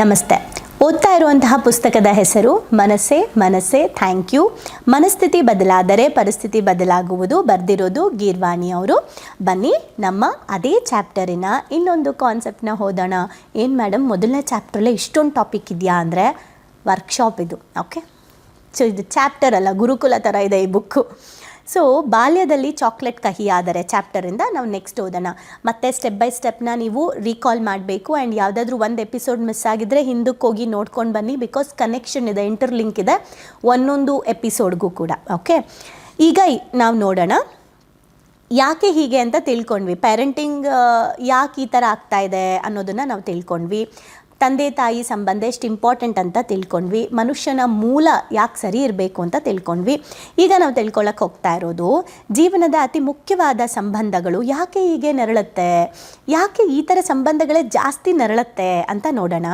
ನಮಸ್ತೆ. ಓದ್ತಾ ಇರುವಂತಹ ಪುಸ್ತಕದ ಹೆಸರು ಮನಸ್ಸೇ ಮನಸ್ಸೇ, ಥ್ಯಾಂಕ್ ಯು. ಮನಸ್ಥಿತಿ ಬದಲಾದರೆ ಪರಿಸ್ಥಿತಿ ಬದಲಾಗುವುದು. ಬರೆದಿರೋದು ಗೀರ್ವಾಣಿ ಅವರು. ಬನ್ನಿ, ನಮ್ಮ ಅದೇ ಚಾಪ್ಟರಿನ ಇನ್ನೊಂದು ಕಾನ್ಸೆಪ್ಟ್ನ ಓದೋಣ ಏನು ಮೇಡಮ್ ಮೊದಲನೇ ಚಾಪ್ಟರಲ್ಲೇ ಇಷ್ಟೊಂದು ಟಾಪಿಕ್ ಇದೆಯಾ ಅಂದರೆ ವರ್ಕ್ಶಾಪ್ ಇದು ಓಕೆ ಸೊ ಇದು ಚಾಪ್ಟರ್ ಅಲ್ಲ, ಗುರುಕುಲ ಥರ ಇದೆ ಈ ಬುಕ್ಕು ಸೊ ಬಾಲ್ಯದಲ್ಲಿ ಚಾಕ್ಲೇಟ್ ಕಹಿ ಆದರೆ ಚಾಪ್ಟರಿಂದ ನಾವು ನೆಕ್ಸ್ಟ್ ಓದೋಣ. ಮತ್ತೆ ಸ್ಟೆಪ್ ಬೈ ಸ್ಟೆಪ್ನ ನೀವು ರೀಕಾಲ್ ಮಾಡಬೇಕು ಆ್ಯಂಡ್ ಯಾವುದಾದ್ರೂ ಒಂದು ಎಪಿಸೋಡ್ ಮಿಸ್ ಆಗಿದ್ರೆ ಹಿಂದಕ್ಕೆ ಹೋಗಿ ನೋಡ್ಕೊಂಡು ಬನ್ನಿ ಬಿಕಾಸ್ ಕನೆಕ್ಷನ್ ಇದೆ ಇಂಟರ್ಲಿಂಕ್ ಇದೆ ಒಂದೊಂದು ಎಪಿಸೋಡ್ಗೂ ಕೂಡ ಓಕೆ ಈಗ ನಾವು ನೋಡೋಣ. ಯಾಕೆ ಹೀಗೆ ಅಂತ ತಿಳ್ಕೊಂಡ್ವಿ. ಪ್ಯಾರೆಂಟಿಂಗ್ ಯಾಕೆ ಈ ಥರ ಆಗ್ತಾ ಇದೆ ಅನ್ನೋದನ್ನು ನಾವು ತಿಳ್ಕೊಂಡ್ವಿ. ತಂದೆ ತಾಯಿ ಸಂಬಂಧ ಎಷ್ಟು ಇಂಪಾರ್ಟೆಂಟ್ ಅಂತ ತಿಳ್ಕೊಂಡ್ವಿ. ಮನುಷ್ಯನ ಮೂಲ ಯಾಕೆ ಸರಿ ಇರಬೇಕು ಅಂತ ತಿಳ್ಕೊಂಡ್ವಿ. ಈಗ ನಾವು ತಿಳ್ಕೊಳ್ಳೋಕೆ ಹೋಗ್ತಾ ಇರೋದು, ಜೀವನದ ಅತಿ ಮುಖ್ಯವಾದ ಸಂಬಂಧಗಳು ಯಾಕೆ ಹೀಗೆ ನರಳುತ್ತೆ? ಯಾಕೆ ಈ ಥರ ಸಂಬಂಧಗಳೇ ಜಾಸ್ತಿ ನರಳುತ್ತೆ ಅಂತ ನೋಡೋಣ.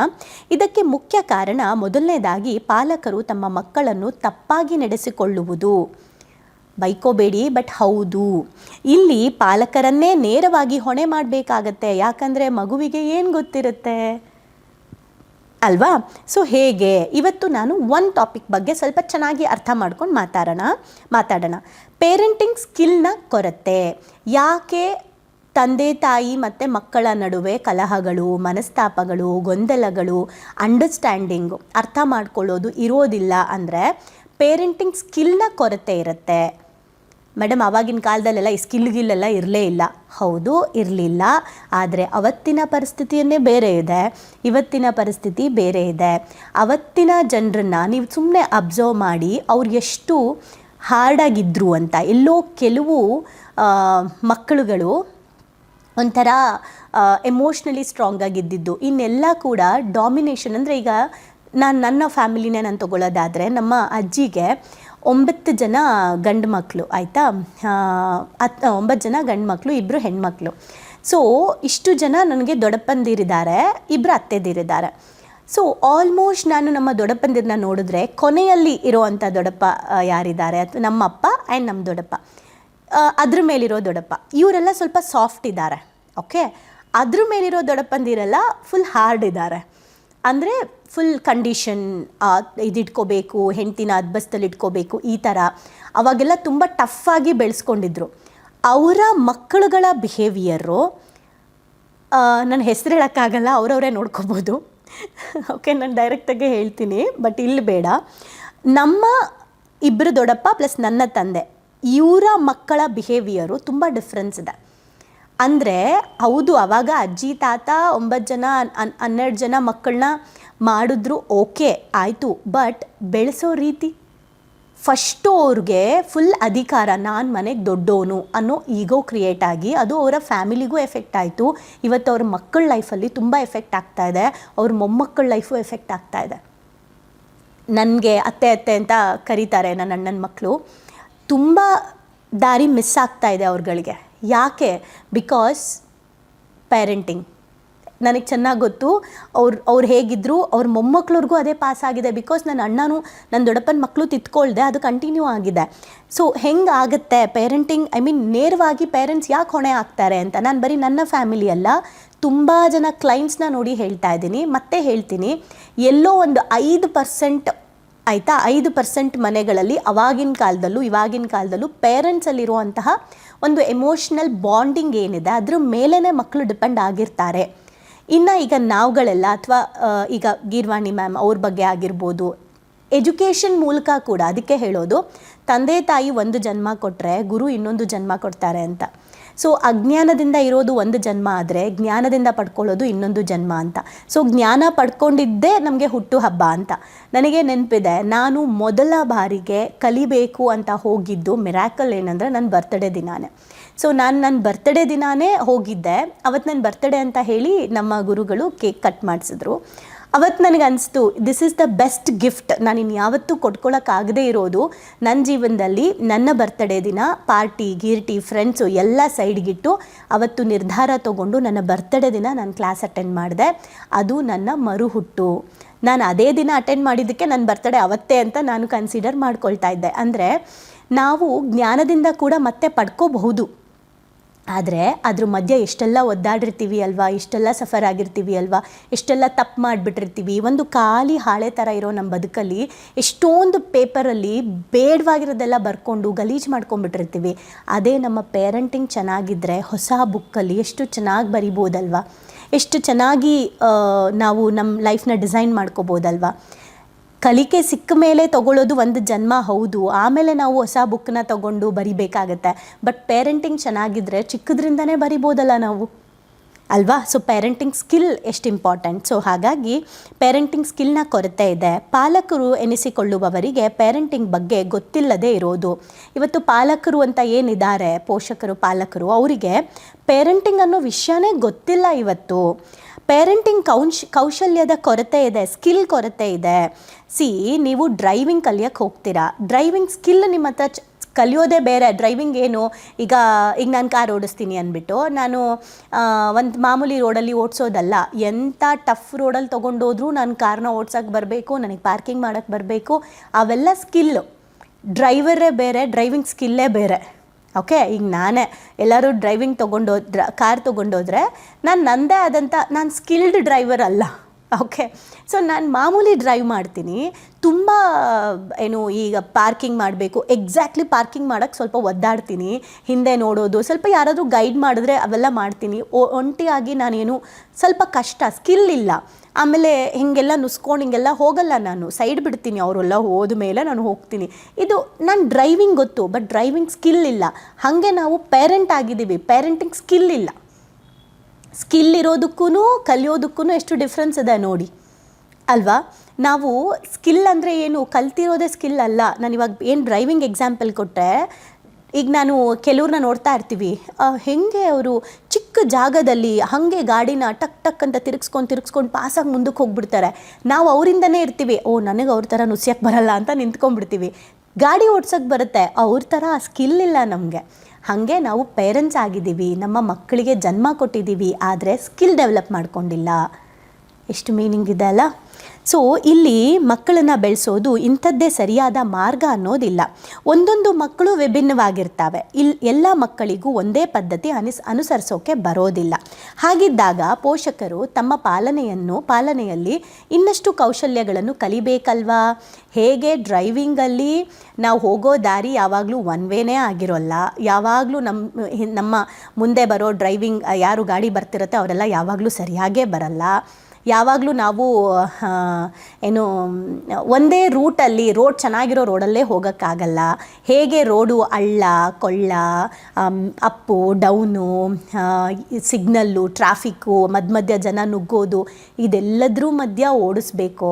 ಇದಕ್ಕೆ ಮುಖ್ಯ ಕಾರಣ ಮೊದಲನೇದಾಗಿ ಪಾಲಕರು ತಮ್ಮ ಮಕ್ಕಳನ್ನು ತಪ್ಪಾಗಿ ನಡೆಸಿಕೊಳ್ಳುವುದು. ಬೈಕೋಬೇಡಿ, ಬಟ್ ಹೌದು. ಇಲ್ಲಿ ಪಾಲಕರನ್ನೇ ನೇರವಾಗಿ ಹೊಣೆ ಮಾಡಬೇಕಾಗತ್ತೆ. ಯಾಕಂದರೆ ಮಗುವಿಗೆ ಏನು ಗೊತ್ತಿರುತ್ತೆ? ಅಲ್ವಾ? ಸೊ ಹೇಗೆ? ಇವತ್ತು ನಾನು ಒನ್ ಟಾಪಿಕ್ ಬಗ್ಗೆ ಸ್ವಲ್ಪ ಚೆನ್ನಾಗಿ ಅರ್ಥ ಮಾಡ್ಕೊಂಡು ಮಾತಾಡೋಣ ಮಾತಾಡೋಣ. ಪೇರೆಂಟಿಂಗ್ ಸ್ಕಿಲ್ನ ಕೊರತೆ. ಯಾಕೆ ತಂದೆ, ತಾಯಿ ಮತ್ತು ಮಕ್ಕಳ ನಡುವೆ ಕಲಹಗಳು, ಮನಸ್ತಾಪಗಳು, ಗೊಂದಲಗಳು ಅಂಡರ್ಸ್ಟ್ಯಾಂಡಿಂಗು ಅರ್ಥ ಮಾಡ್ಕೊಳ್ಳೋದು ಇರೋದಿಲ್ಲ ಅಂದರೆ ಪೇರೆಂಟಿಂಗ್ ಸ್ಕಿಲ್ನ ಕೊರತೆ ಇರುತ್ತೆ. ಮೇಡಮ್ ಆವಾಗಿನ ಕಾಲದಲ್ಲೆಲ್ಲ ಈ ಸ್ಕಿಲ್ ಗಿಲ್ಲೆಲ್ಲ ಇರಲೇ ಇಲ್ಲ. ಹೌದು, ಇರಲಿಲ್ಲ. ಆದರೆ ಅವತ್ತಿನ ಪರಿಸ್ಥಿತಿಯನ್ನೇ ಬೇರೆ ಇದೆ. ಇವತ್ತಿನ ಪರಿಸ್ಥಿತಿ ಬೇರೆ ಇದೆ. ಅವತ್ತಿನ ಜನರನ್ನ ನೀವು ಸುಮ್ಮನೆ ಅಬ್ಸರ್ವ್ ಮಾಡಿ ಅವ್ರು ಎಷ್ಟು ಹಾರ್ಡಾಗಿದ್ದರು ಅಂತ, ಎಲ್ಲೋ ಕೆಲವು ಮಕ್ಕಳುಗಳು ಒಂಥರ ಎಮೋಷ್ನಲಿ ಸ್ಟ್ರಾಂಗ್ ಆಗಿದ್ದಿದ್ದು. ಇನ್ನೆಲ್ಲ ಕೂಡ ಡಾಮಿನೇಷನ್ ಅಂದರೆ ಈಗ ನಾನು ನನ್ನ ಫ್ಯಾಮಿಲಿನೇ ನಾನು ತೊಗೊಳ್ಳೋದಾದರೆ ನಮ್ಮ ಅಜ್ಜಿಗೆ ಒಂಬತ್ತು ಜನ ಗಂಡು ಮಕ್ಕಳು ಆಯಿತಾ ಹತ್ತು ಒಂಬತ್ತು ಜನ ಗಂಡು ಮಕ್ಕಳು ಇಬ್ಬರು ಹೆಣ್ಮಕ್ಳು. ಸೊ ಇಷ್ಟು ಜನ ನನಗೆ ದೊಡ್ಡಪ್ಪಂದಿರಿದ್ದಾರೆ ಇಬ್ಬರು ಅತ್ತೆದಿರಿದ್ದಾರೆ. ಸೊ ಆಲ್ಮೋಸ್ಟ್ ನಾನು ನಮ್ಮ ದೊಡ್ಡಪ್ಪಂದಿರನ್ನ ನೋಡಿದ್ರೆ ಕೊನೆಯಲ್ಲಿ ಇರೋವಂಥ ದೊಡ್ಡಪ್ಪ ಯಾರಿದ್ದಾರೆ? ಅಥವಾ ನಮ್ಮ ಅಪ್ಪ ಆ್ಯಂಡ್ ನಮ್ಮ ದೊಡ್ಡಪ್ಪ. ಅದ್ರ ಮೇಲಿರೋ ದೊಡ್ಡಪ್ಪ. ಇವರೆಲ್ಲ ಸ್ವಲ್ಪ ಸಾಫ್ಟ್ ಇದ್ದಾರೆ ಓಕೆ ಅದ್ರ ಮೇಲಿರೋ ದೊಡ್ಡಪ್ಪಂದಿರೆಲ್ಲ ಫುಲ್ ಹಾರ್ಡ್ ಇದ್ದಾರೆ. ಅಂದರೆ ಫುಲ್ ಕಂಡೀಷನ್ ಇದಿಟ್ಕೋಬೇಕು, ಹೆಂಡ್ತಿನ ಇಟ್ಕೋಬೇಕು ಈ ಥರ ಅವಾಗೆಲ್ಲ ತುಂಬ ಟಫಾಗಿ ಬೆಳೆಸ್ಕೊಂಡಿದ್ರು. ಅವರ ಮಕ್ಕಳುಗಳ ಬಿಹೇವಿಯರು ನನ್ನ ಹೆಸರು ಹೇಳೋಕ್ಕಾಗಲ್ಲ, ಅವರವರೇ ನೋಡ್ಕೋಬೋದು. ಓಕೆ ನಾನು ಡೈರೆಕ್ಟಾಗೆ ಹೇಳ್ತೀನಿ ಬಟ್ ಇಲ್ಲಿ ಬೇಡ. ನಮ್ಮ ಇಬ್ಬರು ದೊಡ್ಡಪ್ಪ ಪ್ಲಸ್ ನನ್ನ ತಂದೆ, ಇವರ ಮಕ್ಕಳ ಬಿಹೇವಿಯರು ತುಂಬ ಡಿಫ್ರೆನ್ಸ್ ಇದೆ. ಅಂದರೆ, ಹೌದು, ಅವಾಗ ಅಜ್ಜಿ, ತಾತ, ಒಂಬತ್ತು ಜನ ಹನ್- ಹನ್ನೆರಡು ಜನ ಮಕ್ಕಳನ್ನ ಮಾಡಿದ್ರು ಓಕೆ, ಆಯಿತು. ಬಟ್ ಬೆಳೆಸೋ ರೀತಿ? ಫಸ್ಟು ಅವ್ರಿಗೆ ಫುಲ್ ಅಧಿಕಾರ, ನಾನು ಮನೆಗೆ ದೊಡ್ಡೋನು ಅನ್ನೋ ಈಗೋ ಕ್ರಿಯೇಟ್ ಆಗಿ ಅದು ಅವರ ಫ್ಯಾಮಿಲಿಗೂ ಎಫೆಕ್ಟ್ ಆಯಿತು. ಇವತ್ತು ಅವ್ರ ಮಕ್ಕಳ ಲೈಫಲ್ಲಿ ತುಂಬ ಎಫೆಕ್ಟ್ ಆಗ್ತಾ ಇದೆ. ಅವ್ರ ಮೊಮ್ಮಕ್ಕಳ ಲೈಫು ಎಫೆಕ್ಟ್ ಆಗ್ತಾ ಇದೆ. ನನಗೆ ಅತ್ತೆ ಅತ್ತೆ ಅಂತ ಕರೀತಾರೆ ನನ್ನ ಅಣ್ಣನ ಮಕ್ಕಳು ತುಂಬ ದಾರಿ ಮಿಸ್ ಆಗ್ತಾ ಇದೆ ಅವ್ರಗಳಿಗೆ. ಯಾಕೆ? ಬಿಕಾಸ್ ಪೇರೆಂಟಿಂಗ್ ನನಗೆ ಚೆನ್ನಾಗಿ ಗೊತ್ತು. ಅವ್ರು ಅವ್ರು ಹೇಗಿದ್ರು, ಅವ್ರ ಮೊಮ್ಮಕ್ಳವ್ರಿಗೂ ಅದೇ ಪಾಸ್ ಆಗಿದೆ ಬಿಕಾಸ್ ನನ್ನ ಅಣ್ಣನೂ ನನ್ನ ದೊಡ್ಡಪ್ಪನ ಮಕ್ಕಳು ತಿತ್ಕೊಳ್ದೆ, ಅದು ಕಂಟಿನ್ಯೂ ಆಗಿದೆ. ಸೊ ಹೆಂಗೆ ಆಗುತ್ತೆ ಪೇರೆಂಟಿಂಗ್ ಐ ಮೀನ್ ನೇರವಾಗಿ ಪೇರೆಂಟ್ಸ್ ಯಾಕೆ ಹೊಣೆ ಆಗ್ತಾರೆ ಅಂತ. ನಾನು ಬರೀ ನನ್ನ ಫ್ಯಾಮಿಲಿ ಅಲ್ಲ. ತುಂಬ ಜನ ಕ್ಲೈಂಟ್ಸ್ನ ನೋಡಿ ಹೇಳ್ತಾ ಇದ್ದೀನಿ. ಮತ್ತೆ ಹೇಳ್ತೀನಿ. ಎಲ್ಲೋ ಒಂದು ಐದು ಪರ್ಸೆಂಟ್ ಆಯಿತಾ? ಐದು ಪರ್ಸೆಂಟ್ ಮನೆಗಳಲ್ಲಿ ಅವಾಗಿನ ಕಾಲದಲ್ಲೂ, ಇವಾಗಿನ ಕಾಲದಲ್ಲೂ ಪೇರೆಂಟ್ಸಲ್ಲಿರುವಂತಹ ಒಂದು ಎಮೋಷ್ನಲ್ ಬಾಂಡಿಂಗ್ ಏನಿದೆ, ಅದ್ರ ಮೇಲೇ ಮಕ್ಕಳು ಡಿಪೆಂಡ್ ಆಗಿರ್ತಾರೆ. ಇನ್ನು ಈಗ ನಾವುಗಳೆಲ್ಲ ಅಥವಾ ಈಗ ಗೀರ್ವಾಣಿ ಮ್ಯಾಮ್ ಅವ್ರ ಬಗ್ಗೆ ಆಗಿರ್ಬೋದು, ಎಜುಕೇಷನ್ ಮೂಲಕ ಕೂಡ ಅದಕ್ಕೆ ಹೇಳೋದು, ತಂದೆ ತಾಯಿ ಒಂದು ಜನ್ಮ ಕೊಟ್ಟರೆ ಗುರು ಇನ್ನೊಂದು ಜನ್ಮ ಕೊಡ್ತಾರೆ ಅಂತ. ಸೊ ಅಜ್ಞಾನದಿಂದ ಇರೋದು ಒಂದು ಜನ್ಮ ಆದರೆ ಜ್ಞಾನದಿಂದ ಪಡ್ಕೊಳ್ಳೋದು ಇನ್ನೊಂದು ಜನ್ಮ ಅಂತ. ಸೊ ಜ್ಞಾನ ಪಡ್ಕೊಂಡಿದ್ದೇ ನಮಗೆ ಹುಟ್ಟು ಹಬ್ಬ ಅಂತ. ನನಗೆ ನೆನಪಿದೆ, ನಾನು ಮೊದಲ ಬಾರಿಗೆ ಕಲಿಬೇಕು ಅಂತ ಹೋಗಿದ್ದು ಮಿರಾಕಲ್ ಏನಂದರೆ ನನ್ನ ಬರ್ತ್ಡೇ ದಿನಾನೇ. ಸೊ ನಾನು ನನ್ನ ಬರ್ತ್ಡೇ ದಿನಾನೇ ಹೋಗಿದ್ದೆ. ಅವತ್ತು ನನ್ನ ಬರ್ತ್ಡೇ ಅಂತ ಹೇಳಿ ನಮ್ಮ ಗುರುಗಳು ಕೇಕ್ ಕಟ್ ಮಾಡಿಸಿದ್ರು. ಅವತ್ತು ನನಗೆ ಅನಿಸ್ತು this is the best gift ನಾನು ಇನ್ನು ಯಾವತ್ತೂ ಕೊಟ್ಕೊಳ್ಳೋಕ್ಕಾಗದೇ ಇರೋದು. ನನ್ನ ಜೀವನದಲ್ಲಿ ನನ್ನ ಬರ್ತ್ಡೇ ದಿನ ಪಾರ್ಟಿ ಗೀರ್ಟಿ ಫ್ರೆಂಡ್ಸು ಎಲ್ಲ ಸೈಡ್ಗಿಟ್ಟು ಅವತ್ತು ನಿರ್ಧಾರ ತಗೊಂಡು ನನ್ನ ಬರ್ತ್ಡೇ ದಿನ ನಾನು ಕ್ಲಾಸ್ ಅಟೆಂಡ್ ಮಾಡಿದೆ. ಅದು ನನ್ನ ಮರುಹುಟ್ಟು. ನಾನು ಅದೇ ದಿನ ಅಟೆಂಡ್ ಮಾಡಿದ್ದಕ್ಕೆ ನನ್ನ ಬರ್ತ್ಡೇ ಅವತ್ತೇ ಅಂತ ನಾನು ಕನ್ಸಿಡರ್ ಮಾಡ್ಕೊಳ್ತಾ ಇದ್ದೆ. ಅಂದರೆ, ನಾವು ಜ್ಞಾನದಿಂದ ಕೂಡ ಮತ್ತೆ ಪಡ್ಕೋಬಹುದು. ಆದರೆ ಅದ್ರ ಮಧ್ಯೆ ಎಷ್ಟೆಲ್ಲ ಒದ್ದಾಡಿರ್ತೀವಿ ಅಲ್ವಾ, ಇಷ್ಟೆಲ್ಲ ಸಫರ್ ಆಗಿರ್ತೀವಿ ಅಲ್ವಾ, ಎಷ್ಟೆಲ್ಲ ತಪ್ಪು ಮಾಡಿಬಿಟ್ಟಿರ್ತೀವಿ, ಒಂದು ಖಾಲಿ ಹಾಳೆ ಥರ ಇರೋ ನಮ್ಮ ಬದುಕಲ್ಲಿ ಎಷ್ಟೊಂದು ಪೇಪರಲ್ಲಿ ಬೇಡವಾಗಿರೋದೆಲ್ಲ ಬರ್ಕೊಂಡು ಗಲೀಜು ಮಾಡ್ಕೊಂಡ್ಬಿಟ್ಟಿರ್ತೀವಿ. ಅದೇ ನಮ್ಮ ಪೇರೆಂಟಿಂಗ್ ಚೆನ್ನಾಗಿದ್ದರೆ ಹೊಸ ಬುಕ್ಕಲ್ಲಿ ಎಷ್ಟು ಚೆನ್ನಾಗಿ ಬರಿಬೋದಲ್ವಾ? ಎಷ್ಟು ಚೆನ್ನಾಗಿ ನಾವು ನಮ್ಮ ಲೈಫ್ನ ಡಿಸೈನ್ ಮಾಡ್ಕೋಬೋದಲ್ವಾ? ಕಲಿಕೆ ಸಿಕ್ಕ ಮೇಲೆ ತಗೊಳ್ಳೋದು ಒಂದು ಜನ್ಮ ಹೌದು. ಆಮೇಲೆ ನಾವು ಹೊಸ ಬುಕ್ನ ತಗೊಂಡು ಬರಿಬೇಕಾಗತ್ತೆ. ಬಟ್ ಪೇರೆಂಟಿಂಗ್ ಚೆನ್ನಾಗಿದ್ದರೆ ಚಿಕ್ಕದ್ರಿಂದನೇ ಬರಿಬೋದಲ್ಲ ನಾವು? ಅಲ್ವಾ? ಸೊ ಪೇರೆಂಟಿಂಗ್ ಸ್ಕಿಲ್ ಎಷ್ಟು ಇಂಪಾರ್ಟೆಂಟ್ ಸೊ ಹಾಗಾಗಿ ಪೇರೆಂಟಿಂಗ್ ಸ್ಕಿಲ್ನ ಕೊರತೆ ಇದೆ. ಪಾಲಕರು ಎನಿಸಿಕೊಳ್ಳುವವರಿಗೆ ಪೇರೆಂಟಿಂಗ್ ಬಗ್ಗೆ ಗೊತ್ತಿಲ್ಲದೆ ಇರೋದು. ಇವತ್ತು ಪಾಲಕರು ಅಂತ ಏನಿದ್ದಾರೆ? ಪೋಷಕರು, ಪಾಲಕರು, ಅವರಿಗೆ ಪೇರೆಂಟಿಂಗ್ ಅನ್ನೋ ವಿಷಯನೇ ಗೊತ್ತಿಲ್ಲ ಇವತ್ತು. ಪೇರೆಂಟಿಂಗ್ ಕೌಶ್ ಕೌಶಲ್ಯದ ಕೊರತೆ ಇದೆ ಸ್ಕಿಲ್ ಕೊರತೆ ಇದೆ. ಸಿ, ನೀವು ಡ್ರೈವಿಂಗ್ ಕಲಿಯೋಕ್ಕೆ ಹೋಗ್ತೀರಾ? ಡ್ರೈವಿಂಗ್ ಸ್ಕಿಲ್ ನಿಮ್ಮ ಹತ್ರ ಕಲಿಯೋದೇ ಬೇರೆ. ಡ್ರೈವಿಂಗ್ ಏನು? ಈಗ ಈಗ ನಾನು ಕಾರ್ ಓಡಿಸ್ತೀನಿ ಅಂದ್ಬಿಟ್ಟು ನಾನು ಒಂದು ಮಾಮೂಲಿ ರೋಡಲ್ಲಿ ಓಡಿಸೋದಲ್ಲ. ಎಂಥ ಟಫ್ ರೋಡಲ್ಲಿ ತೊಗೊಂಡೋದ್ರೂ ನಾನು ಕಾರ್ನ ಓಡ್ಸೋಕ್ಕೆ ಬರಬೇಕು, ನನಗೆ ಪಾರ್ಕಿಂಗ್ ಮಾಡೋಕ್ಕೆ ಬರಬೇಕು. ಅವೆಲ್ಲ ಸ್ಕಿಲ್ಲು ಡ್ರೈವರೇ ಬೇರೆ ಡ್ರೈವಿಂಗ್ ಸ್ಕಿಲ್ಲೇ ಬೇರೆ. ಓಕೆ, ಈಗ ನಾನೇ ಎಲ್ಲರೂ ಡ್ರೈವಿಂಗ್ ತೊಗೊಂಡೋದ್ರ ಕಾರ್ ತೊಗೊಂಡೋದ್ರೆ ನಾನು ನನ್ನದೇ ಆದಂಥ ನಾನು ಸ್ಕಿಲ್ಡ್ ಡ್ರೈವರ್ ಅಲ್ಲ. ಓಕೆ ಸೊ ನಾನು ಮಾಮೂಲಿ ಡ್ರೈವ್ ಮಾಡ್ತೀನಿ. ತುಂಬ, ಏನು, ಈಗ ಪಾರ್ಕಿಂಗ್ ಮಾಡಬೇಕು. ಎಕ್ಸಾಕ್ಟ್ಲಿ ಪಾರ್ಕಿಂಗ್ ಮಾಡೋಕ್ಕೆ ಸ್ವಲ್ಪ ಒದ್ದಾಡ್ತೀನಿ. ಹಿಂದೆ ನೋಡೋದು. ಸ್ವಲ್ಪ ಯಾರಾದರೂ ಗೈಡ್ ಮಾಡಿದ್ರೆ ಅವೆಲ್ಲ ಮಾಡ್ತೀನಿ. ಒಂಟಿಯಾಗಿ ನಾನೇನು ಸ್ವಲ್ಪ ಕಷ್ಟ ಸ್ಕಿಲ್ ಇಲ್ಲ. ಆಮೇಲೆ ಹಿಂಗೆಲ್ಲ ನುಸ್ಕೊಂಡು ಹಿಂಗೆಲ್ಲ ಹೋಗಲ್ಲ ನಾನು. ಸೈಡ್ ಬಿಡ್ತೀನಿ ಅವರೆಲ್ಲ ಹೋದ ಮೇಲೆ ನಾನು ಹೋಗ್ತೀನಿ. ಇದು ನಾನು ಡ್ರೈವಿಂಗ್ ಗೊತ್ತು ಬಟ್ ಡ್ರೈವಿಂಗ್ ಸ್ಕಿಲ್ ಇಲ್ಲ. ಹಾಗೆ ನಾವು ಪೇರೆಂಟ್ ಆಗಿದ್ದೀವಿ. ಪೇರೆಂಟಿಂಗ್ ಸ್ಕಿಲ್ ಇಲ್ಲ. ಸ್ಕಿಲ್ ಇರೋದಕ್ಕೂ ಕಲಿಯೋದಕ್ಕೂ ಎಷ್ಟು ಡಿಫ್ರೆನ್ಸ್ ಇದೆ ನೋಡಿ. ಅಲ್ವಾ? ನಾವು ಸ್ಕಿಲ್ ಅಂದರೆ ಏನು? ಕಲ್ತಿರೋದೇ ಸ್ಕಿಲ್ ಅಲ್ಲ. ನಾನು ಇವಾಗ ಏನು ಡ್ರೈವಿಂಗ್ ಎಕ್ಸಾಂಪಲ್ ಕೊಟ್ಟೆ. ಈಗ ನಾನು ಕೆಲವ್ರನ್ನ ನೋಡ್ತಾ ಇರ್ತೀವಿ. ಹೇಗೆ ಅವರು ಚಿಕ್ಕ ಜಾಗದಲ್ಲಿ ಹಾಗೆ ಗಾಡಿನ ಟಕ್ ಟಕ್ ಅಂತ ತಿರುಗಿಸ್ಕೊಂಡು ತಿರುಗಿಸ್ಕೊಂಡು ಪಾಸಾಗಿ ಮುಂದಕ್ಕೆ ಹೋಗ್ಬಿಡ್ತಾರೆ. ನಾವು ಅವರಿಂದನೇ ಇರ್ತೀವಿ. ಓ, ನನಗೆ ಅವ್ರ ಥರ ನುಸಿಯಕ್ಕೆ ಬರಲ್ಲ ಅಂತ ನಿಂತ್ಕೊಂಡ್ಬಿಡ್ತೀವಿ. ಗಾಡಿ ಓಡ್ಸೋಕ್ಕೆ ಬರುತ್ತೆ. ಅವ್ರ ಥರ ಸ್ಕಿಲ್ ಇಲ್ಲ ನಮಗೆ. ಹಾಗೆ ನಾವು ಪೇರೆಂಟ್ಸ್ ಆಗಿದ್ದೀವಿ, ನಮ್ಮ ಮಕ್ಕಳಿಗೆ ಜನ್ಮ ಕೊಟ್ಟಿದ್ದೀವಿ, ಆದರೆ ಸ್ಕಿಲ್ ಡೆವಲಪ್ ಮಾಡ್ಕೊಂಡಿಲ್ಲ. ಎಷ್ಟು ಮೀನಿಂಗ್ ಇದೆ ಅಲ್ಲ? ಸೊ ಇಲ್ಲಿ ಮಕ್ಕಳನ್ನು ಬೆಳೆಸೋದು ಇಂಥದ್ದೇ ಸರಿಯಾದ ಮಾರ್ಗ ಅನ್ನೋದಿಲ್ಲ. ಒಂದೊಂದು ಮಕ್ಕಳು ವಿಭಿನ್ನವಾಗಿರ್ತವೆ. ಇಲ್ಲಿ ಎಲ್ಲ ಮಕ್ಕಳಿಗೂ ಒಂದೇ ಪದ್ಧತಿ ಅನಿಸ್, ಅನುಸರಿಸೋಕೆ ಬರೋದಿಲ್ಲ. ಹಾಗಿದ್ದಾಗ ಪೋಷಕರು ತಮ್ಮ ಪಾಲನೆಯನ್ನು, ಪಾಲನೆಯಲ್ಲಿ ಇನ್ನಷ್ಟು ಕೌಶಲ್ಯಗಳನ್ನು ಕಲಿಬೇಕಲ್ವಾ? ಹೇಗೆ ಡ್ರೈವಿಂಗಲ್ಲಿ ನಾವು ಹೋಗೋ ದಾರಿ ಯಾವಾಗಲೂ ಒನ್ ವೇನೇ ಆಗಿರೋಲ್ಲ. ಯಾವಾಗಲೂ ನಮ್ಮ ನಮ್ಮ ಮುಂದೆ ಬರೋ ಡ್ರೈವಿಂಗ್, ಯಾರು ಗಾಡಿ ಬರ್ತಿರುತ್ತೆ ಅವರೆಲ್ಲ ಯಾವಾಗಲೂ ಸರಿಯಾಗೇ ಬರಲ್ಲ. ಯಾವಾಗಲೂ ನಾವು ಏನು, ಒಂದೇ ರೂಟಲ್ಲಿ ರೋಡ್ ಚೆನ್ನಾಗಿರೋ ರೋಡಲ್ಲೇ ಹೋಗೋಕ್ಕಾಗಲ್ಲ. ಹೇಗೆ ರೋಡು ಹಳ್ಳ, ಕೊಳ್ಳ ಅಪ್ಪು, ಡೌನು ಸಿಗ್ನಲ್ಲು, ಟ್ರಾಫಿಕ್ಕು ಮಧ್ಯ ಮಧ್ಯ ಜನ ನುಗ್ಗೋದು, ಇದೆಲ್ಲದ್ರ ಮಧ್ಯ ಓಡಿಸ್ಬೇಕು.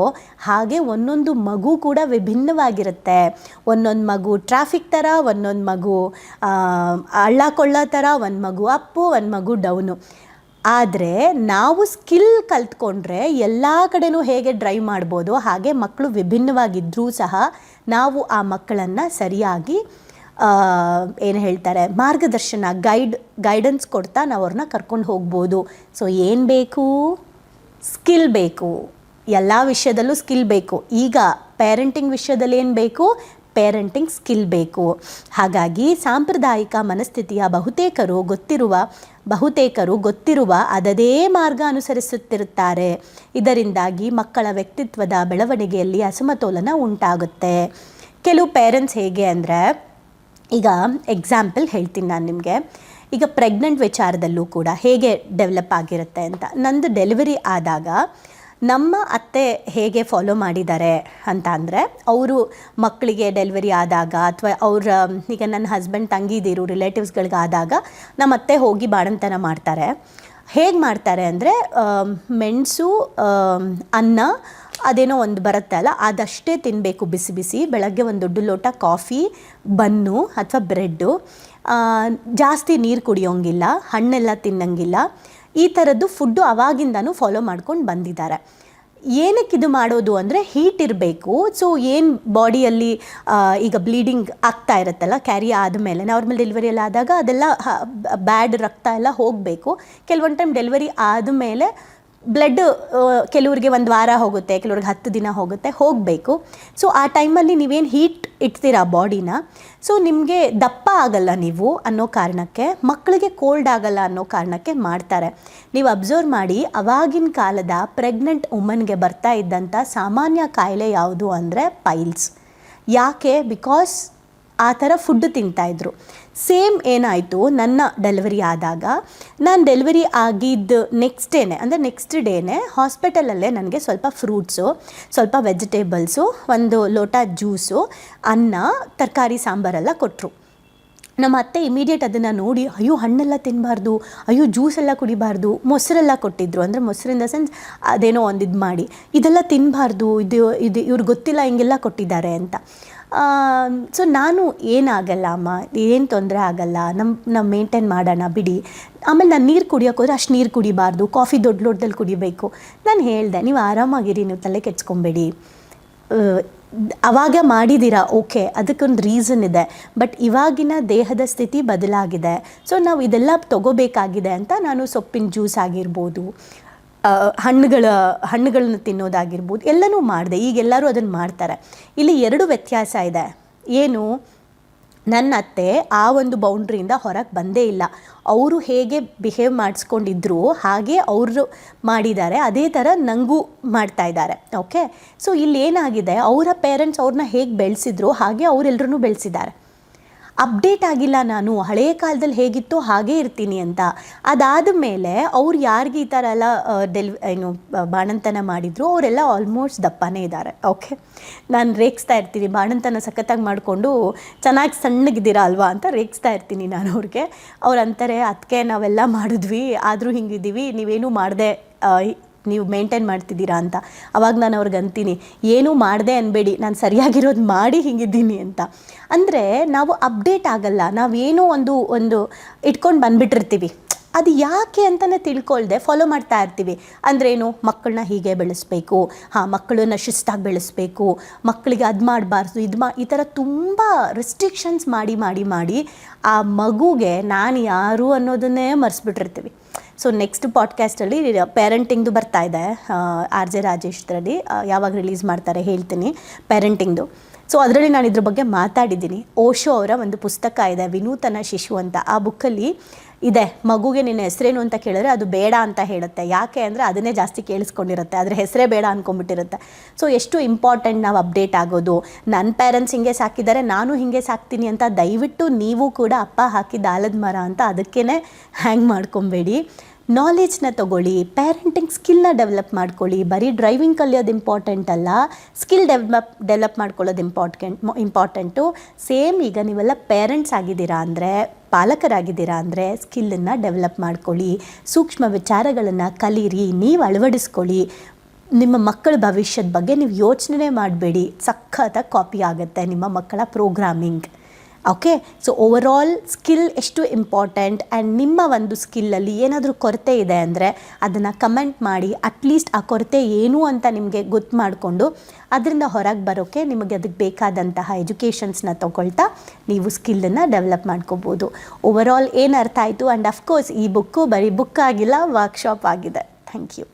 ಹಾಗೆ ಒಂದೊಂದು ಮಗು ಕೂಡ ವಿಭಿನ್ನವಾಗಿರುತ್ತೆ. ಒಂದೊಂದು ಮಗು ಟ್ರಾಫಿಕ್ ಥರ, ಒಂದೊಂದು ಮಗು ಹಳ್ಳ, ಕೊಳ್ಳ ಥರ, ಒಂದು ಮಗು ಅಪ್ಪು, ಒಂದು ಮಗು ಡೌನು. ಆದರೆ ನಾವು ಸ್ಕಿಲ್ ಕಲ್ತ್ಕೊಂಡ್ರೆ ಎಲ್ಲ ಕಡೆನೂ ಹೇಗೆ ಡ್ರೈವ್ ಮಾಡ್ಬೋದು, ಹಾಗೆ ಮಕ್ಕಳು ವಿಭಿನ್ನವಾಗಿದ್ದರೂ ಸಹ ನಾವು ಆ ಮಕ್ಕಳನ್ನು ಸರಿಯಾಗಿ ಏನು ಹೇಳ್ತಾರೆ, ಮಾರ್ಗದರ್ಶನ, ಗೈಡ್, ಗೈಡೆನ್ಸ್ ಕೊಡ್ತಾ ನಾವು ಅವ್ರನ್ನ ಕರ್ಕೊಂಡು ಹೋಗ್ಬೋದು. ಸೊ ಏನು ಬೇಕು? ಸ್ಕಿಲ್ ಬೇಕು. ಎಲ್ಲ ವಿಷಯದಲ್ಲೂ ಸ್ಕಿಲ್ ಬೇಕು. ಈಗ ಪೇರೆಂಟಿಂಗ್ ವಿಷಯದಲ್ಲಿ ಏನು ಬೇಕು? ಪೇರೆಂಟಿಂಗ್ ಸ್ಕಿಲ್ ಬೇಕು. ಹಾಗಾಗಿ ಸಾಂಪ್ರದಾಯಿಕ ಮನಸ್ಥಿತಿಯ ಬಹುತೇಕರು ಗೊತ್ತಿರುವ ಬಹುತೇಕರು ಗೊತ್ತಿರುವ ಅದದೇ ಮಾರ್ಗ ಅನುಸರಿಸುತ್ತಿರುತ್ತಾರೆ. ಇದರಿಂದಾಗಿ ಮಕ್ಕಳ ವ್ಯಕ್ತಿತ್ವದ ಬೆಳವಣಿಗೆಯಲ್ಲಿ ಅಸಮತೋಲನ ಉಂಟಾಗುತ್ತೆ. ಕೆಲವು ಪೇರೆಂಟ್ಸ್ ಹೇಗೆ ಅಂದರೆ, ಈಗ ಎಕ್ಸಾಂಪಲ್ ಹೇಳ್ತೀನಿ ನಾನು ನಿಮಗೆ. ಈಗ ಪ್ರೆಗ್ನೆಂಟ್ ವಿಚಾರದಲ್ಲೂ ಕೂಡ ಹೇಗೆ ಡೆವಲಪ್ ಆಗಿರುತ್ತೆ ಅಂತ. ನಂದು ಡೆಲಿವರಿ ಆದಾಗ ನಮ್ಮ ಅತ್ತೆ ಹೇಗೆ ಫಾಲೋ ಮಾಡಿದ್ದಾರೆ ಅಂತ ಅಂದರೆ, ಅವರು ಮಕ್ಕಳಿಗೆ ಡೆಲಿವರಿ ಆದಾಗ ಅಥವಾ ಅವ್ರ, ಈಗ ನನ್ನ ಹಸ್ಬೆಂಡ್ ತಂಗಿದಿರು ರಿಲೇಟಿವ್ಸ್ಗಳಿಗಾದಾಗ ನಮ್ಮ ಅತ್ತೆ ಹೋಗಿ ಬಾಣಂತನ ಮಾಡ್ತಾರೆ. ಹೇಗೆ ಮಾಡ್ತಾರೆ ಅಂದರೆ ಮೆಣಸು ಅನ್ನ ಅದೇನೋ ಒಂದು ಬರುತ್ತೆ ಅಲ್ಲ, ಅದಷ್ಟೇ ತಿನ್ನಬೇಕು ಬಿಸಿ ಬಿಸಿ. ಬೆಳಗ್ಗೆ ಒಂದು ದೊಡ್ಡ ಲೋಟ ಕಾಫಿ ಬನ್ನು ಅಥವಾ ಬ್ರೆಡ್ಡು ಜಾಸ್ತಿ ನೀರು ಕುಡಿಯೋಂಗಿಲ್ಲ, ಹಣ್ಣೆಲ್ಲ ತಿನ್ನಂಗಿಲ್ಲ. ಈ ಥರದ್ದು ಫುಡ್ಡು ಅವಾಗಿಂದನೂ ಫಾಲೋ ಮಾಡ್ಕೊಂಡು ಬಂದಿದ್ದಾರೆ. ಏನಕ್ಕೆ ಇದು ಮಾಡೋದು ಅಂದರೆ ಹೀಟ್ ಇರಬೇಕು. ಸೊ ಏನು ಬಾಡಿಯಲ್ಲಿ ಈಗ ಬ್ಲೀಡಿಂಗ್ ಆಗ್ತಾ ಇರುತ್ತಲ್ಲ ಕ್ಯಾರಿ ಆದಮೇಲೆ ನಾರ್ಮಲ್ ಡೆಲಿವರಿ ಎಲ್ಲ ಆದಾಗ ಅದೆಲ್ಲ ಬ್ಯಾಡ್ ರಕ್ತ ಎಲ್ಲ ಹೋಗಬೇಕು. ಕೆಲವೊಂದು ಟೈಮ್ ಡೆಲಿವರಿ ಆದಮೇಲೆ ಬ್ಲಡ್ ಕೆಲವ್ರಿಗೆ ಒಂದು ವಾರ ಹೋಗುತ್ತೆ, ಕೆಲವ್ರಿಗೆ ಹತ್ತು ದಿನ ಹೋಗುತ್ತೆ, ಹೋಗಬೇಕು. ಸೊ ಆ ಟೈಮಲ್ಲಿ ನೀವೇನು ಹೀಟ್ ಇಡ್ತೀರಾ ಬಾಡಿನ ಸೊ ನಿಮಗೆ ದಪ್ಪ ಆಗಲ್ಲ ನೀವು ಅನ್ನೋ ಕಾರಣಕ್ಕೆ ಮಕ್ಕಳಿಗೆ ಕೋಲ್ಡ್ ಆಗಲ್ಲ ಅನ್ನೋ ಕಾರಣಕ್ಕೆ ಮಾಡ್ತಾರೆ. ನೀವು ಅಬ್ಸರ್ವ್ ಮಾಡಿ, ಅವಾಗಿನ ಕಾಲದ ಪ್ರೆಗ್ನೆಂಟ್ ವುಮನ್ಗೆ ಬರ್ತಾ ಇದ್ದಂಥ ಸಾಮಾನ್ಯ ಕಾಯಿಲೆ ಯಾವುದು ಅಂದರೆ ಪೈಲ್ಸ್ ಯಾಕೆ? ಬಿಕಾಸ್ ಆ ಥರ ಫುಡ್ ತಿಂತಾಯಿದ್ರು ಸೇಮ್ ಏನಾಯಿತು, ನನ್ನ ಡೆಲಿವರಿ ಆದಾಗ, ನಾನು ಡೆಲಿವರಿ ಆಗಿದ್ದ ನೆಕ್ಸ್ಟ್ ಡೇನೆ ಅಂದರೆ ನೆಕ್ಸ್ಟ್ ಡೇನೆ ಹಾಸ್ಪಿಟಲಲ್ಲೇ ನನಗೆ ಸ್ವಲ್ಪ ಫ್ರೂಟ್ಸು ಸ್ವಲ್ಪ ವೆಜಿಟೇಬಲ್ಸು ಒಂದು ಲೋಟ ಜ್ಯೂಸು ಅನ್ನ, ತರಕಾರಿ ಸಾಂಬಾರೆಲ್ಲ ಕೊಟ್ಟರು ನಮ್ಮ ಅತ್ತೆ ಇಮಿಡಿಯೇಟ್ ಅದನ್ನು ನೋಡಿ, ಅಯ್ಯೋ, ಹಣ್ಣೆಲ್ಲ ತಿನ್ನಬಾರ್ದು ಅಯ್ಯೋ ಜ್ಯೂಸೆಲ್ಲ ಕುಡಿಬಾರ್ದು, ಮೊಸರೆಲ್ಲ ಕೊಟ್ಟಿದ್ರು. ಅಂದರೆ ಮೊಸರಿಂದ ಸೆನ್ಸ್ ಅದೇನೋ ಒಂದು ಇದು ಮಾಡಿ, ಇದೆಲ್ಲ ತಿನ್ನಬಾರ್ದು ಇದು ಇದು ಇವ್ರಿಗೆ ಗೊತ್ತಿಲ್ಲ ಹಿಂಗೆಲ್ಲ ಕೊಟ್ಟಿದ್ದಾರೆ, ಅಂತ. ಸೊ ನಾನು ಏನಾಗಲ್ಲ ಅಮ್ಮ, ಏನು ತೊಂದರೆ ಆಗಲ್ಲ ನಮ್ಮ ನಾವು ಮೇಂಟೈನ್ ಮಾಡೋಣ, ಬಿಡಿ. ಆಮೇಲೆ ನಾನು ನೀರು ಕುಡಿಯೋಕೆ ಹೋದ್ರೆ ಅಷ್ಟು ನೀರು ಕುಡಿಬಾರ್ದು ಕಾಫಿ ದೊಡ್ಡ ದೊಡ್ಡದಲ್ಲಿ ಕುಡಿಬೇಕು. ನಾನು ಹೇಳಿದೆ, ನೀವು ಆರಾಮಾಗಿರಿ, ನೀವು ತಲೆ ಕೆಚ್ಕೊಬೇಡಿ ಅವಾಗ ಮಾಡಿದ್ದೀರಾ ಓಕೆ, ಅದಕ್ಕೊಂದು ರೀಸನ್ ಇದೆ. ಬಟ್ ಇವಾಗಿನ ದೇಹದ ಸ್ಥಿತಿ ಬದಲಾಗಿದೆ. ಸೊ ನಾವು ಇದೆಲ್ಲ ತಗೋಬೇಕಾಗಿದೆ ಅಂತ ನಾನು ಸೊಪ್ಪಿನ ಜ್ಯೂಸ್ ಆಗಿರ್ಬೋದು. ಹಣ್ಣುಗಳ, ಹಣ್ಣುಗಳನ್ನ ತಿನ್ನೋದಾಗಿರ್ಬೋದು, ಎಲ್ಲನೂ ಮಾಡಿದೆ. ಈಗ ಎಲ್ಲರೂ ಅದನ್ನು ಮಾಡ್ತಾರೆ. ಇಲ್ಲಿ ಎರಡು ವ್ಯತ್ಯಾಸ ಇದೆ. ಏನು? ನನ್ನ ಅತ್ತೆ ಆ ಒಂದು ಬೌಂಡ್ರಿಯಿಂದ ಹೊರಗೆ ಬಂದೇ ಇಲ್ಲ. ಅವರು ಹೇಗೆ ಬಿಹೇವ್ ಮಾಡಿಸ್ಕೊಂಡಿದ್ರು, ಹಾಗೆ ಅವರು ಮಾಡಿದ್ದಾರೆ. ಅದೇ ಥರ ನನಗೂ ಮಾಡ್ತಾ ಇದ್ದಾರೆ. ಓಕೆ? ಸೊ, ಇಲ್ಲಿ ಏನಾಗಿದೆ? ಅವರ ಪೇರೆಂಟ್ಸ್ ಅವ್ರನ್ನ ಹೇಗೆ ಬೆಳೆಸಿದ್ರು ಹಾಗೆ ಅವರೆಲ್ಲರೂ ಬೆಳೆಸಿದ್ದಾರೆ. ಅಪ್ಡೇಟ್ ಆಗಿಲ್ಲ ನಾನು ಹಳೆಯ ಕಾಲದಲ್ಲಿ ಹೇಗಿತ್ತೋ ಹಾಗೇ ಇರ್ತೀನಿ ಅಂತ. ಅದಾದ ಮೇಲೆ ಅವ್ರು ಯಾರಿಗೆ ಈ ಥರ ಎಲ್ಲ ಡೆಲ್, ಏನು ಬಾಣಂತನ ಮಾಡಿದ್ರು, ಅವರೆಲ್ಲ ಆಲ್ಮೋಸ್ಟ್ ದಪ್ಪನೇ ಇದ್ದಾರೆ. ಓಕೆ ನಾನು ರೇಗಿಸ್ತಾ ಇರ್ತೀನಿ, ಬಾಣಂತನ ಸಖತ್ತಾಗಿ ಮಾಡಿಕೊಂಡು ಚೆನ್ನಾಗಿ ಸಣ್ಣಗಿದ್ದೀರಾ ಅಲ್ವಾ ಅಂತ ರೇಗಿಸ್ತಾ ಇರ್ತೀನಿ ನಾನು ಅವ್ರಿಗೆ. ಅವ್ರು ಅಂತಾರೆ ಅದಕ್ಕೆ ನಾವೆಲ್ಲ ಮಾಡಿದ್ವಿ, ಆದರೂ ಹಿಂಗಿದ್ದೀವಿ, ನೀವೇನು ಮಾಡದೆ ನೀವು ಮೇಂಟೈನ್ ಮಾಡ್ತಿದ್ದೀರಾ ಅಂತ. ಅವಾಗ ನಾನು ಅವ್ರಿಗೆ ಅಂತೀನಿ, ಏನೂ ಮಾಡದೆ ಅನ್ಬೇಡಿ, ನಾನು ಸರಿಯಾಗಿರೋದು ಮಾಡಿ ಹಿಂಗಿದ್ದೀನಿ ಅಂತ. ಅಂದರೆ ನಾವು ಅಪ್ಡೇಟ್ ಆಗಲ್ಲ ನಾವೇನೋ ಒಂದು ಒಂದು ಇಟ್ಕೊಂಡು ಬಂದುಬಿಟ್ಟಿರ್ತೀವಿ. ಅದು ಯಾಕೆ ಅಂತಲೇ ತಿಳ್ಕೊಳ್ದೆ ಫಾಲೋ ಮಾಡ್ತಾ ಇರ್ತೀವಿ. ಅಂದ್ರೇನು ಮಕ್ಕಳನ್ನ ಹೀಗೆ ಬೆಳೆಸ್ಬೇಕು, ಹಾಂ, ಮಕ್ಕಳನ್ನ ಶಿಸ್ತಾಗಿ ಬೆಳೆಸ್ಬೇಕು, ಮಕ್ಕಳಿಗೆ ಅದು ಮಾಡಬಾರ್ದು, ಇದು ಮಾ, ಈ ಥರ ತುಂಬ ರೆಸ್ಟ್ರಿಕ್ಷನ್ಸ್ ಮಾಡಿ ಮಾಡಿ ಮಾಡಿ ಆ ಮಗುಗೆ ನಾನು ಯಾರು ಅನ್ನೋದನ್ನೇ ಮರೆಸ್ಬಿಟ್ಟಿರ್ತೀವಿ. ಸೊ ನೆಕ್ಸ್ಟ್ ಪಾಡ್ಕಾಸ್ಟಲ್ಲಿ ಪೇರೆಂಟಿಂಗ್ದು ಬರ್ತಾ ಇದೆ. ಆರ್ ಜೆ ರಾಜೇಶ್ದ್ರಲ್ಲಿ ಆ, ಯಾವಾಗ ರಿಲೀಸ್ ಮಾಡ್ತಾರೆ ಹೇಳ್ತೀನಿ. ಪೇರೆಂಟಿಂಗ್ದು ಸೊ ಅದರಲ್ಲಿ ನಾನು ಇದ್ರ ಬಗ್ಗೆ ಮಾತಾಡಿದ್ದೀನಿ. ಓಶೋ ಅವರ ಒಂದು ಪುಸ್ತಕ ಇದೆ ವಿನೂತನ ಶಿಶು ಅಂತ. ಆ ಬುಕ್ಕಲ್ಲಿ ಇದೆ, ಮಗುಗೆ ನಿನ್ನ ಹೆಸರೇನು ಅಂತ ಕೇಳಿದ್ರೆ ಅದು ಬೇಡ ಅಂತ ಹೇಳುತ್ತೆ. ಯಾಕೆ ಅಂದರೆ ಅದನ್ನೇ ಜಾಸ್ತಿ ಕೇಳಿಸ್ಕೊಂಡಿರುತ್ತೆ. ಅದ್ರ ಹೆಸರೇ ಬೇಡ ಅಂದ್ಕೊಂಬಿಟ್ಟಿರುತ್ತೆ ಸೊ ಎಷ್ಟು ಇಂಪಾರ್ಟೆಂಟ್ ನಾವು ಅಪ್ಡೇಟ್ ಆಗೋದು? ನನ್ನ ಪೇರೆಂಟ್ಸ್ ಹಿಂಗೆ ಸಾಕಿದ್ದಾರೆ, ನಾನು ಹಿಂಗೆ ಸಾಕ್ತೀನಿ ಅಂತ ದಯವಿಟ್ಟು ನೀವು ಕೂಡ ಅಪ್ಪ ಹಾಕಿದ ಆಲದ ಮರ ಅಂತ ಅದಕ್ಕೇ ಹ್ಯಾಂಗ್ ಮಾಡ್ಕೊಬೇಡಿ. ನಾಲೆಜ್ನ ತಗೊಳ್ಳಿ ಪ್ಯಾರೆಂಟಿಂಗ್ ಸ್ಕಿಲ್ನ ಡೆವಲಪ್ ಮಾಡ್ಕೊಳ್ಳಿ. ಬರೀ ಡ್ರೈವಿಂಗ್ ಕಲಿಯೋದು ಇಂಪಾರ್ಟೆಂಟ್ ಅಲ್ಲ ಸ್ಕಿಲ್ ಡೆವಲಪ್ ಡೆವಲಪ್ ಮಾಡ್ಕೊಳ್ಳೋದು ಇಂಪಾರ್ಟೆಂಟ್ ಇಂಪಾರ್ಟೆಂಟು ಸೇಮ್ ಈಗ ನೀವೆಲ್ಲ ಪೇರೆಂಟ್ಸ್ ಆಗಿದ್ದೀರಾ ಅಂದರೆ ಪಾಲಕರಾಗಿದ್ದೀರಾ ಅಂದರೆ ಸ್ಕಿಲ್ಲನ್ನು ಡೆವಲಪ್ ಮಾಡ್ಕೊಳ್ಳಿ, ಸೂಕ್ಷ್ಮ ವಿಚಾರಗಳನ್ನು ಕಲೀರಿ, ನೀವು ಅಳವಡಿಸ್ಕೊಳ್ಳಿ. ನಿಮ್ಮ ಮಕ್ಕಳ ಭವಿಷ್ಯದ ಬಗ್ಗೆ ನೀವು ಯೋಚನೆ ಮಾಡಬೇಡಿ. ಸಖತ್ತಾಗಿ ಕಾಪಿ ಆಗುತ್ತೆ ನಿಮ್ಮ ಮಕ್ಕಳ programming okay so overall skill ಎಷ್ಟು ಇಂಪಾರ್ಟೆಂಟ್ ಆ್ಯಂಡ್ ನಿಮ್ಮ ಒಂದು ಸ್ಕಿಲ್ಲಲ್ಲಿ ಏನಾದರೂ ಕೊರತೆ ಇದೆ ಅಂದರೆ ಅದನ್ನು ಕಮೆಂಟ್ ಮಾಡಿ ಅಟ್ಲೀಸ್ಟ್ ಆ ಕೊರತೆ ಏನು ಅಂತ ನಿಮಗೆ ಗೊತ್ತು ಮಾಡಿಕೊಂಡು ಅದರಿಂದ ಹೊರಗೆ ಬರೋಕ್ಕೆ ನಿಮಗೆ ಅದಕ್ಕೆ ಬೇಕಾದಂತಹ ಎಜುಕೇಷನ್ಸ್ನ ತೊಗೊಳ್ತಾ ನೀವು ಸ್ಕಿಲ್ಲನ್ನು ಡೆವಲಪ್ ಮಾಡ್ಕೋಬೋದು. ಓವರಾಲ್ ಏನು ಅರ್ಥ ಆಯಿತು? ಆ್ಯಂಡ್ ಅಫ್ಕೋರ್ಸ್ ಈ ಬುಕ್ಕು ಬರೀ ಬುಕ್ ಆಗಿಲ್ಲ ವರ್ಕ್ಶಾಪ್ ಆಗಿದೆ. Thank you